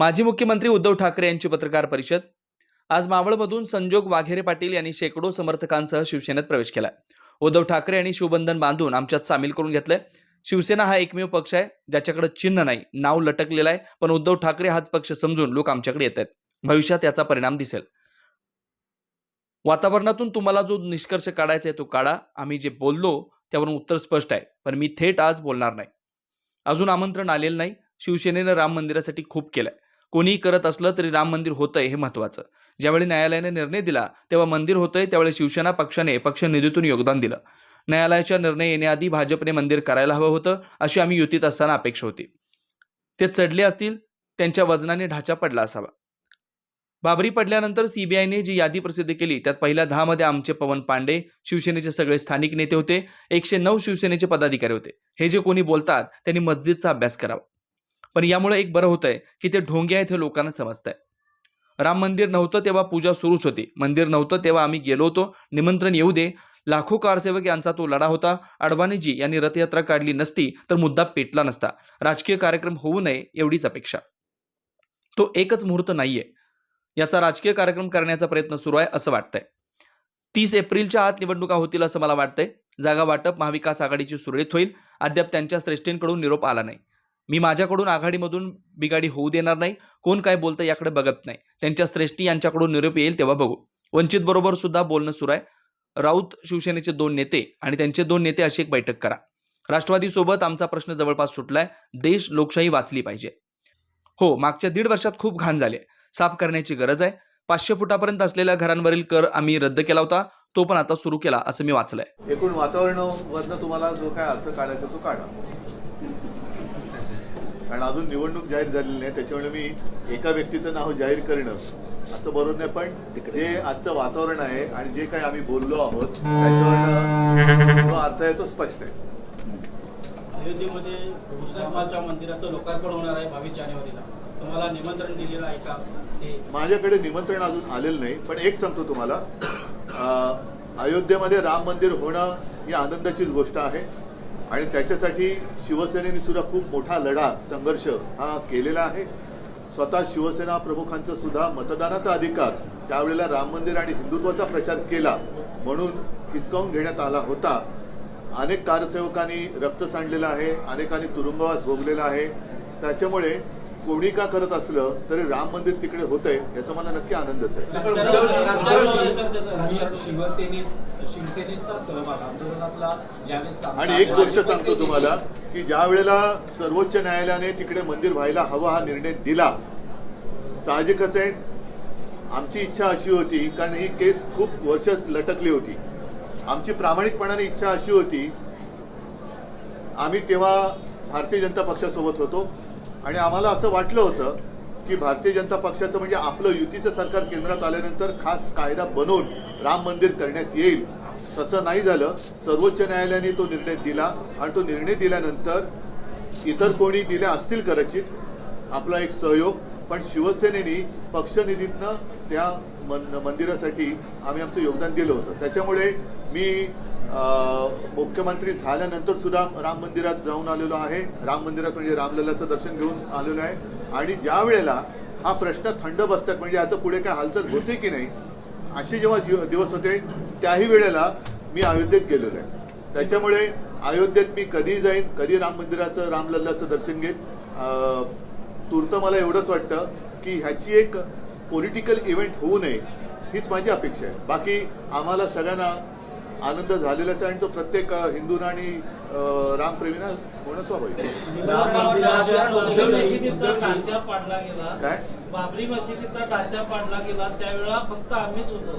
माजी मुख्यमंत्री उद्धव ठाकरे यांची पत्रकार परिषद. आज मावळमधून संजोग वाघेरे पाटील यांनी शेकडो समर्थकांसह शिवसेनेत प्रवेश केला उद्धव ठाकरे यांनी शिवबंधन बांधून आमच्यात सामील करून घेतलंय. शिवसेना हा एकमेव पक्ष आहे ज्याच्याकडे चिन्ह नाही नाव लटकलेलं आहे पण उद्धव ठाकरे हाच पक्ष समजून लोक आमच्याकडे येत आहेत. भविष्यात याचा परिणाम दिसेल. वातावरणातून तुम्हाला जो निष्कर्ष काढायचा आहे तो काढा. आम्ही जे बोललो त्यावरून उत्तर स्पष्ट आहे पण मी थेट आज बोलणार नाही. अजून आमंत्रण आलेलं नाही. शिवसेनेनं राम मंदिरासाठी खूप केलंय. कोणीही करत असलं तरी राम मंदिर होतंय हे महत्वाचं. ज्यावेळी न्यायालयाने निर्णय दिला तेव्हा मंदिर होतंय त्यावेळी शिवसेना पक्षाने पक्ष निधीतून योगदान दिलं. न्यायालयाच्या निर्णय येण्याआधी भाजपने मंदिर करायला हवं होतं अशी आम्ही युतीत असताना अपेक्षा होती. ते चढले असतील त्यांच्या वजनाने ढाचा पडला असावा. बाबरी पडल्यानंतर सीबीआयने जी यादी प्रसिद्ध केली त्यात पहिल्या दहामध्ये आमचे पवन पांडे शिवसेनेचे सगळे स्थानिक नेते होते एकशे नऊ शिवसेनेचे पदाधिकारी होते. हे जे कोणी बोलतात त्यांनी मस्जिदचा अभ्यास करावा. पण यामुळे एक बरं होतंय की ते ढोंगे आहेत हे लोकांना समजतंय. राम मंदिर नव्हतं तेव्हा पूजा सुरूच होती. मंदिर नव्हतं तेव्हा आम्ही गेलो होतो. निमंत्रण येऊ दे. लाखो कारसेवक यांचा तो लढा होता. अडवाणीजी यांनी रथयात्रा काढली नसती तर मुद्दा पेटला नसता. राजकीय कार्यक्रम होऊ नये एवढीच अपेक्षा. तो एकच मुहूर्त नाहीये. याचा राजकीय कार्यक्रम करण्याचा प्रयत्न सुरू आहे असं वाटतंय. तीस एप्रिलच्या आत निवडणुका होतील असं मला वाटतंय. जागा वाटप महाविकास आघाडीची सुरळीत होईल. अद्याप त्यांच्या श्रेष्ठींकडून निरोप आला नाही. मी माझ्याकडून आघाडीमधून बिगाडी होऊ देणार नाही. कोण काय बोलतं याकडे बघत नाही. त्यांच्या श्रेष्ठी यांच्याकडून निरोप येईल तेव्हा बघू. वंचित बरोबर सुद्धा बोलणं सुरू आहे. राऊत शिवसेनेचे दोन नेते आणि त्यांचे दोन नेते अशी एक बैठक करा. राष्ट्रवादी सोबत आमचा प्रश्न जवळपास सुटलाय. देश लोकशाही वाचली पाहिजे. हो मागच्या दीड वर्षात खूप घाण झाले. साफ करण्याची गरज आहे. पाचशे फुटापर्यंत असलेल्या घरांवरील कर आम्ही रद्द केला होता. तो पण आता सुरू केला असं मी वाचलंय. एकूण वातावरण तुम्हाला जो काय अर्थ काढायचा तो काढा. कारण अजून निवडणूक जाहीर झालेली नाही त्याच्यामुळे मी एका व्यक्तीचं नाव जाहीर करणं असं बरोबर नाही पण जे आजचं वातावरण आहे आणि जे काही आम्ही बोललो आहोत त्याच्यावरनं जो अर्थ आहे तो स्पष्ट आहे. अयोध्येमध्ये भूषणाच्या मंदिराचं लोकार्पण होणार आहे बावीस जानेवारीला. तुम्हाला निमंत्रण दिलेलं आहे का? ते माझ्याकडे निमंत्रण अजून आलेलं नाही पण एक सांगतो तुम्हाला. अयोध्येमध्ये राम मंदिर होणं ही आनंदाचीच गोष्ट आहे. आणि त्याच्यासाठी शिवसेनेने सुद्धा खूप मोठा लढा संघर्ष हा केलेला आहे. स्वतः शिवसेना प्रमुखांचा सुद्धा मतदानाचा अधिकार त्यावेळेला राम मंदिर आणि हिंदुत्वाचा प्रचार केला म्हणून हिसकावून घेण्यात आला होता. अनेक कारसेवकांनी रक्त सांडलेलं आहे अनेकांनी तुरुंगवास भोगलेला आहे. त्याच्यामुळे कोणी का करत असलं तरी राम मंदिर तिकडे होतंय याचा मला नक्की आनंदच आहे. आणि एक गोष्ट सांगतो तुम्हाला की ज्या वेळेला सर्वोच्च न्यायालयाने तिकडे मंदिर व्हायला हवा हा निर्णय दिला साहजिकच आहे. आमची इच्छा अशी होती कारण ही केस खूप वर्ष लटकली होती. आमची प्रामाणिकपणाने इच्छा अशी होती आम्ही तेव्हा भारतीय जनता पक्षासोबत होतो. आणि आम्हाला असं वाटलं होतं की भारतीय जनता पक्षाचं म्हणजे आपलं युतीचं सरकार केंद्रात आल्यानंतर खास कायदा बनवून राम मंदिर करण्यात येईल. तसं नाही झालं. सर्वोच्च न्यायालयाने तो निर्णय दिला आणि तो निर्णय दिल्यानंतर इतर कोणी दिल्या असतील कदाचित आपला एक सहयोग पण शिवसेनेने पक्षनिधीतनं त्या मन मंदिरासाठी आम्ही आमचं योगदान दिलं होतं. त्याच्यामुळे मी मुख्यमंत्री झाल्यानंतर सुद्धा राम मंदिरात जाऊन आलेलो आहे. राम मंदिरात म्हणजे रामलल्लाचं दर्शन घेऊन आलेलो आहे. आणि ज्या वेळेला हा प्रश्न थंड बसतात म्हणजे याचं पुढे काय हालचाल होते की नाही असे जेव्हा जीव- दिवस होते त्याही वेळेला मी अयोध्येत गेलेलो आहे. त्याच्यामुळे अयोध्येत मी कधी जाईन कधी राम मंदिराचं रामलल्लाचं दर्शन घेईन? अं, तूर्त मला एवढंच वाटतं की ह्याची एक पॉलिटिकल इव्हेंट होऊ नये हीच माझी अपेक्षा आहे. बाकी आम्हाला सगळ्यांना आनंद झालेलाच आहे आणि तो प्रत्येक हिंदूंना आणि रामप्रेमींना होणं स्वाभाविक काय? बाबरी मशिदीचा ढाचा पाडला गेला त्यावेळेला फक्त आम्हीच होतो.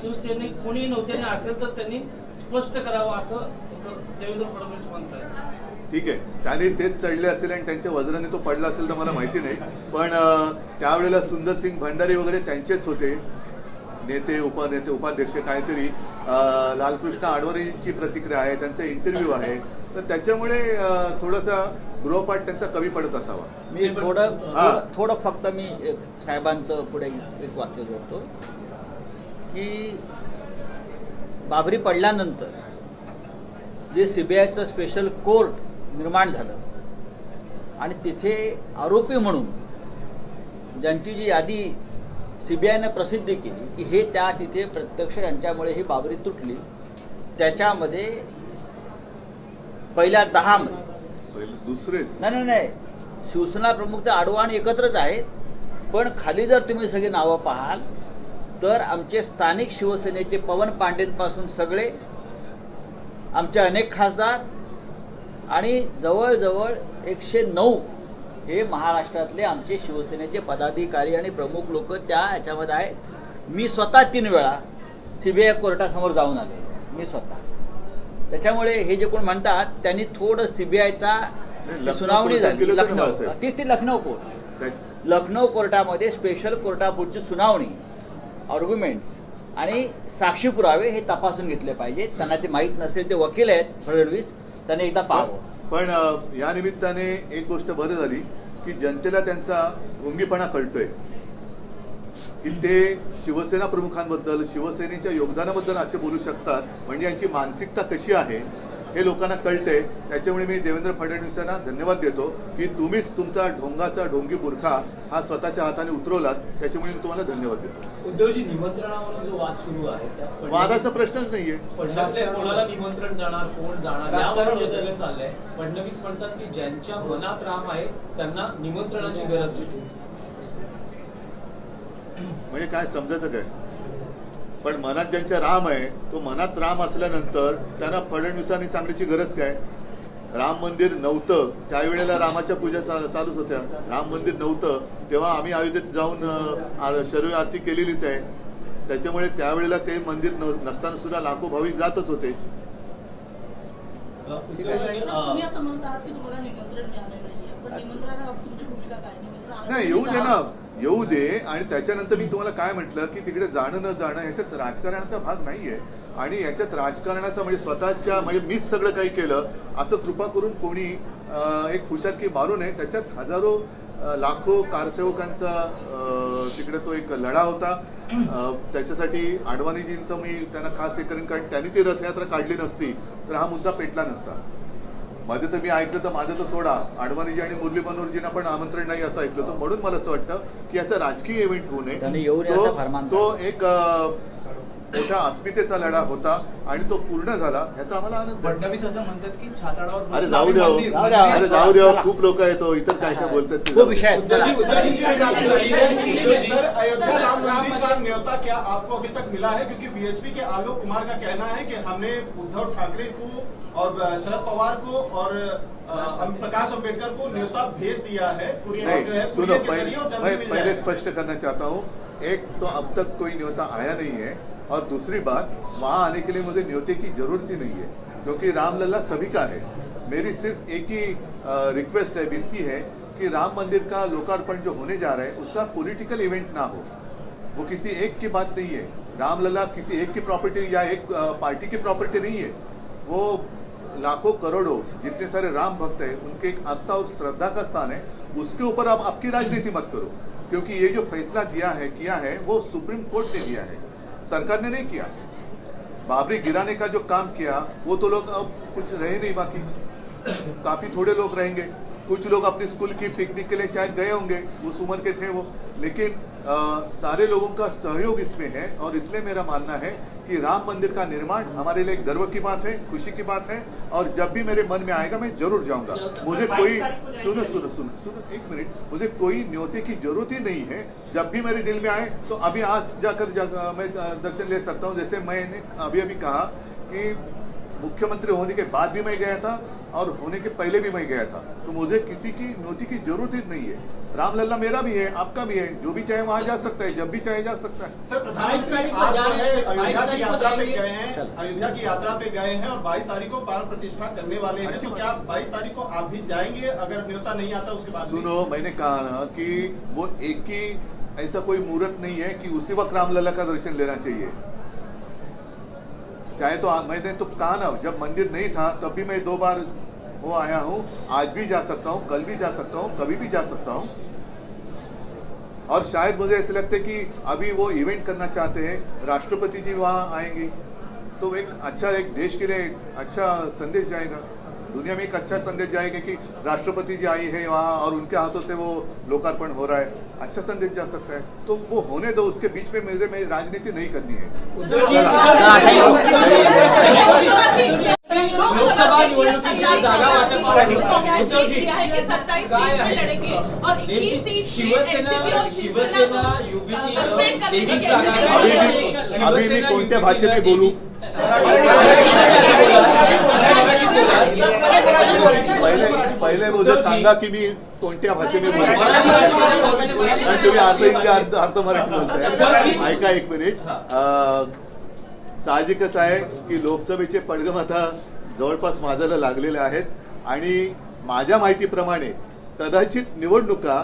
शिवसैनिक कोणी नव्हते आणि असेल तर त्यांनी स्पष्ट करावं असं देवेंद्र फडणवीस म्हणताय ठीक आहे. त्याने तेच चढले असेल आणि त्यांच्या वजनाने तो पडला असेल तर मला माहिती नाही. पण त्यावेळेला सुंदरसिंग भंडारी वगैरे त्यांचेच होते. नेते उपनेते उपाध्यक्ष काहीतरी लालकृष्ण आडवरेंची प्रतिक्रिया आहे त्यांचा इंटरव्ह्यू आहे तर त्याच्यामुळे थोडासा गृहपाठ त्यांचा कमी पडत असावा मी थोडं. थोडं- फक्त मी साहेबांचं पुढे एक वाक्य जोडतो की बाबरी पडल्यानंतर जे सीबीआयचं स्पेशल कोर्ट निर्माण झालं आणि तिथे आरोपी म्हणून ज्यांची जी यादी सीबीआयनं प्रसिद्ध केली की हे त्या तिथे प्रत्यक्ष यांच्यामुळे ही बाबरी तुटली. त्याच्यामध्ये पहिल्या दहामध्ये पहिले दुसरेच. नाही नाही नाही. शिवसेना प्रमुख तर आडवाणी एकत्रच आहेत. पण खाली जर तुम्ही सगळी नावं पाहाल तर आमचे स्थानिक शिवसेनेचे पवन पांडेंपासून सगळे आमचे अनेक खासदार आणि जवळजवळ एकशे नऊ हे महाराष्ट्रातले आमचे शिवसेनेचे पदाधिकारी आणि प्रमुख लोक त्या ह्याच्यामध्ये आहेत. मी स्वतः तीन वेळा सीबीआय कोर्टासमोर जाऊन आले. मी स्वतः. त्याच्यामुळे हे जे कोण म्हणतात त्यांनी थोडं सीबीआयचा सुनावणी झाली. लखनौ. तीच ती लखनौ कोर्ट. लखनौ कोर्टामध्ये स्पेशल कोर्टापुढची सुनावणी आर्ग्युमेंट्स आणि साक्षी पुरावे हे तपासून घेतले पाहिजेत त्यांना ते माहीत नसेल ते वकील आहेत फडणवीस त्यांनी एकदा पाहावं. पण या निमित्ताने एक गोष्ट बरं झाली. की जनतेला त्यांचा ढोंगीपणा कळतोय. की ते शिवसेना प्रमुखांबद्दल शिवसेनेच्या योगदानाबद्दल असे बोलू शकतात म्हणजे यांची मानसिकता कशी आहे हे लोकांना कळतंय. त्याच्यामुळे मी देवेंद्र फडणवीसांना धन्यवाद देतो की तुम्हीच तुमचा ढोंगाचा ढोंगी बुरखा हा स्वतःच्या हाताने उतरवलात. त्याच्यामुळे मी तुम्हाला धन्यवाद देतो. उद्धवजी निमंत्रणावरून जो वाद सुरू आहे फडणवीस- वादाचा प्रश्नच नाहीये. फडणवीसला कोणाला निमंत्रण जाणार कोण जाणार हे चाललंय. फडणवीस म्हणतात की ज्यांच्या मनात राम आहे त्यांना निमंत्रणाची गरज नाही. म्हणजे काय समजायचं काय? पण मनात ज्यांच्या राम आहे तो मनात राम असल्यानंतर त्यांना फडणवीसांनी सांगण्याची गरज काय? राम मंदिर नव्हतं त्यावेळेला रामाच्या पूजा चा- चालूच होत्या. राम मंदिर नव्हतं तेव्हा आम्ही अयोध्येत जाऊन शरीर आरती केलेलीच आहे. त्याच्यामुळे त्यावेळेला ते मंदिर नसताना सुद्धा लाखो भाविक जातच होते. निमंत्रण नाही येऊ दे ना. येऊ दे आणि त्याच्यानंतर मी तुम्हाला काय म्हटलं की तिकडे जाणं न जाणं याच्यात राजकारणाचा भाग नाहीये. आणि याच्यात राजकारणाचा म्हणजे स्वतःच्या म्हणजे मीच सगळं काही केलं असं कृपा करून कोणी एक हुशारकी मारू नये. त्याच्यात हजारो लाखो कारसेवकांचा तिकडे तो एक लढा होता. त्याच्यासाठी आडवाणीजींचं मी त्यांना खास हे करेन कारण त्यांनी ती रथयात्रा काढली नसती. तर हा मुद्दा पेटला नसता. मध्ये तर मी ऐकलं तर माझं तर सोडा. आडवाणीजी आणि मुरली मनोहरजींना पण आमंत्रण नाही असं ऐकलं होतं. म्हणून मला असं वाटतं की याचा राजकीय इव्हेंट होऊ नये. तो- एक मोठ्या अस्मितेचा लढा होता आणि तो पूर्ण झाला ह्याचा आम्हाला आनंद आहे. फडणवीस असं म्हणतात की छाताडावर अरे जाऊ द्या हो. अरे जाऊ. खूप लोक आहेत हो. इतर काय काय बोलतात ते खूप जाऊ विषय आहेत चला. उद्धवजी, उद्धवजी, सर अयोध्या राम मंदिर का न्योता क्या आपको अभी तक मिला है क्योंकि बीएचपी के आलोक कुमार का कहना है कि हमने उद्धव ठाकरे को और शरद पवार को और अ, प्रकाश अंबेडकर को न्योता भेज दिया है और जो है नहीं सुनो कुरियर के पहले ज़रिए और जल्दी मैं मिल पहले जाएगा। स्पष्ट करना चाहता हूँ एक तो अब तक कोई न्योता आया नहीं है और दूसरी बात, वहाँ आने के लिए मुझे न्योते की ज़रूरत ही नहीं है, क्योंकि रामलला सभी का है। मेरी सिर्फ़ एक ही रिक्वेस्ट है, विनती है कि राम मंदिर का लोकार्पण जो होने जा रहा है, उसका पॉलिटिकल इवेंट ना हो। वो किसी एक की बात नहीं है। रामलला किसी एक की प्रॉपर्टी या एक पार्टी की प्रॉपर्टी नहीं है। वो लाखों करोड़ों जितने सारे राम भक्त हैं, उनके एक आस्था और श्रद्धा का स्थान है, उसके ऊपर आप आपकी राजनीति मत करो। क्योंकि ये जो फैसला दिया है, किया है, वो सुप्रीम कोर्ट ने दिया है। सरकार ने नहीं किया। बाबरी गिराने का जो काम किया वो तो लोग अब कुछ रहे नहीं बाकी। काफ़ी थोड़े लोग रहेंगे। कुछ लोग अपने स्कूल की पिकनिक के लिए शायद गए होंगे उस उम्र के थे वो। लेकिन आ, सारे लोगों का सहयोग इसमें है और इसलिए मेरा मानना है कि राम मंदिर का निर्माण हमारे लिए गर्व की बात है खुशी की बात है और जब भी मेरे मन में आएगा मैं ज़रूर जाऊँगा। मुझे कोई सुनो सुनो सुनो सुनो एक मिनट। मुझे कोई न्योते की ज़रूरत ही नहीं है। जब भी मेरे दिल में आए तो अभी आज जाकर जा, मैं दर्शन ले सकता हूँ। जैसे मैंने अभी अभी कहा कि मुख्यमंत्री होने के बाद भी मैं गया था और होने के पहले भी मैं गया था। तो मुझे किसी की नोटी की ज़रूरत ही नहीं है। रामलल्ला मेरा भी है आपका भी है जो भी चाहे वहाँ जा सकता है जब भी चाहे जा सकता है। सर प्रधानमंत्री है अयोध्या की यात्रा पे गए हैं अयोध्या की यात्रा पे गए हैं और 22 तारीख को प्राण प्रतिष्ठा करने वाले हैं अच्छी तो क्या 22 तारीख को आप भी जाएँगे? अगर न्योता नहीं आता उसके बाद सुनो मैंने कहा ना कि वो एक ही ऐसा कोई मुहूर्त नहीं है कि उसी वक्त रामलला का दर्शन लेना चाहिए। चाहे तो मैंने तो कहा ना जब मंदिर नहीं था तब भी मैं दो बार हो आया हूँ। आज भी जा सकता हूँ कल भी जा सकता हूँ कभी भी जा सकता हूँ। और शायद मुझे ऐसे लगता है कि अभी वो इवेंट करना चाहते हैं राष्ट्रपति जी वहाँ आएँगे तो एक अच्छा एक देश के लिए अच्छा संदेश जाएगा दुनिया में एक अच्छा संदेश जाएगा कि राष्ट्रपति जी आई है वहाँ और उनके हाथों से वो लोकार्पण हो रहा है अच्छा संदेश जा सकता है तो वो होने दो उसके बीच में मेरे में राजनीति नहीं करनी है लोकसभा निवडणुकीच्या जागा वाटपावर उद्धवजी, सत्ताईस काय आहे? नेमकी शिवसेना शिवसेना तेवीस जागा अभी मी कोणत्या भाषेत बोलू? पहिले पहिले मुझे सांगा की मी कोणत्या भाषेने बोलू? आणि तुम्ही अर्ध हिंदी अर्ध अर्ध मराठी बोलताय. ऐका एक मिनिट. साहजिकच आहे की लोकसभेचे पडगम आता जवळपास माजायला लागलेले आहेत. आणि माझ्या माहितीप्रमाणे कदाचित निवडणुका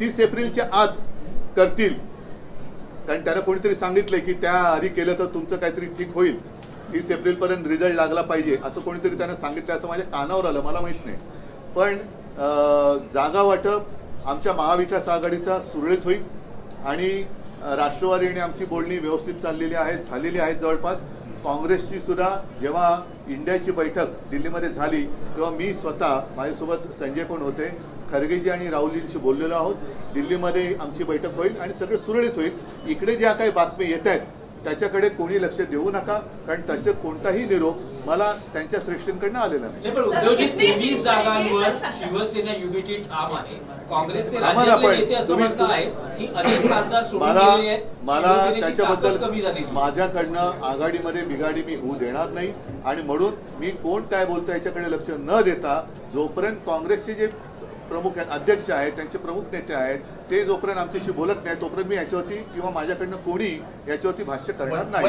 तीस एप्रिलच्या आत करतील. कारण त्यानं कोणीतरी सांगितलंय की त्या आधी केलं तर तुमचं काहीतरी ठीक होईल. तीस एप्रिल पर्यंत रिझल्ट लागला पाहिजे असं कोणीतरी त्यानं सांगितलं असं माझ्या कानावर आलं मला माहीत नाही. पण जागा वाटप आमच्या महाविकास आघाडीचा सुरळीत होईल आणि राष्ट्रवादी आणि आमची बोलणी व्यवस्थित चाललेली आहे झालेली आहेत जवळपास. काँग्रेसची सुद्धा जेव्हा इंडियाची बैठक दिल्लीमध्ये झाली तेव्हा मी स्वतः माझ्यासोबत संजय पण होते. खरगेजी आणि राहुलजींशी बोललेलो आहोत. दिल्लीमध्ये आमची बैठक होईल आणि सगळं सुरळीत होईल. इकडे ज्या काही बातमी येत आहेत त्याच्याकडे कोणी लक्ष देऊ नका कारण तसे कोणताही निरोप मला त्यांच्या श्रेष्ठींकडनं आलेला नाही. जागांवर. शिवसेना ठाम आहे. काँग्रेसचे मला मला त्याच्याबद्दल. माझ्याकडनं आघाडीमध्ये बिघाडी मी होऊ देणार नाही. आणि म्हणून मी कोण काय बोलतो याच्याकडे लक्ष न देता जोपर्यंत काँग्रेसचे जे प्रमुख आहेत अध्यक्ष आहेत त्यांचे प्रमुख नेते आहेत ते जोपर्यंत आमच्याशी बोलत नाही तोपर्यंत मी याच्यावरती किंवा माझ्याकडनं कोणी याच्यावरती भाष्य करणार नाही.